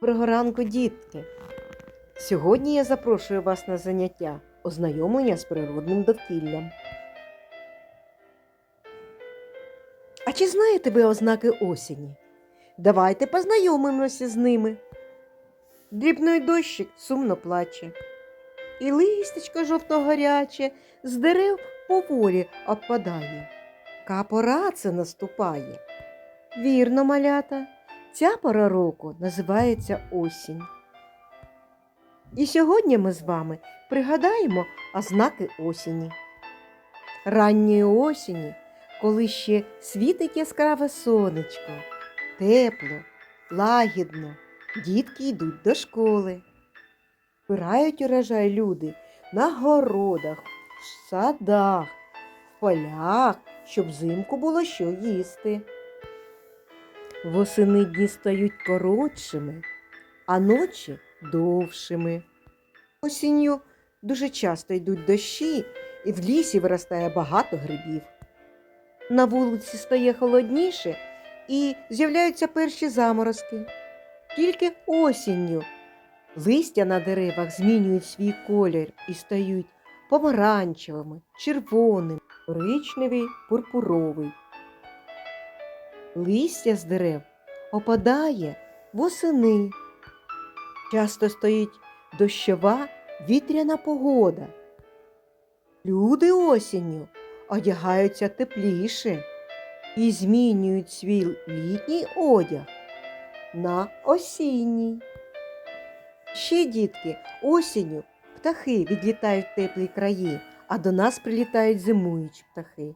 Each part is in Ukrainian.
Доброго ранку, дітки! Сьогодні я запрошую вас на заняття ознайомлення з природним довкіллям. А чи знаєте ви ознаки осені? Давайте познайомимося з ними. Дрібний дощик сумно плаче, і листечко жовто-гаряче з дерев поволі опадає. Ка пора це наступає. Вірно, малята. Ця пора року називається осінь. І сьогодні ми з вами пригадаємо ознаки осені. Ранньої осені, коли ще світить яскраве сонечко, тепло, лагідно, дітки йдуть до школи. Збирають урожай люди на городах, в садах, в полях, щоб взимку було що їсти. Восени дні стають коротшими, а ночі довшими. Осінню дуже часто йдуть дощі, і в лісі виростає багато грибів. На вулиці стає холодніше і з'являються перші заморозки. Тільки осінню листя на деревах змінюють свій колір і стають помаранчевими, червоним, коричневий, пурпуровий. Листя з дерев опадає восени. Часто стоїть дощова вітряна погода. Люди осінню одягаються тепліше і змінюють свій літній одяг на осінній. Ще, дітки, осінню птахи відлітають в теплі краї, а до нас прилітають зимуючі птахи.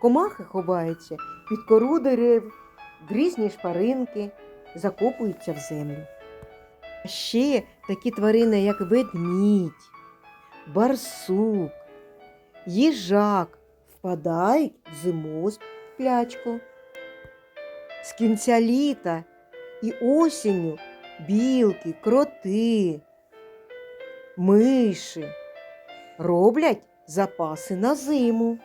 Комахи ховаються під кору дерев, в різні шпаринки, закопуються в землю. А ще такі тварини, як ведмідь, барсук, їжак впадають в зимову сплячку. З кінця літа і осінню білки, кроти, миші роблять запаси на зиму.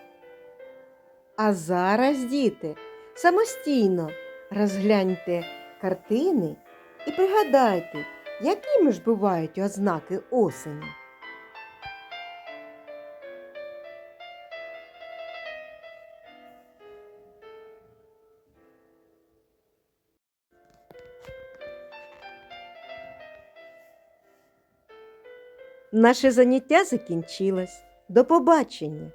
А зараз, діти, самостійно розгляньте картини і пригадайте, якими ж бувають ознаки осені. Наше заняття закінчилось. До побачення!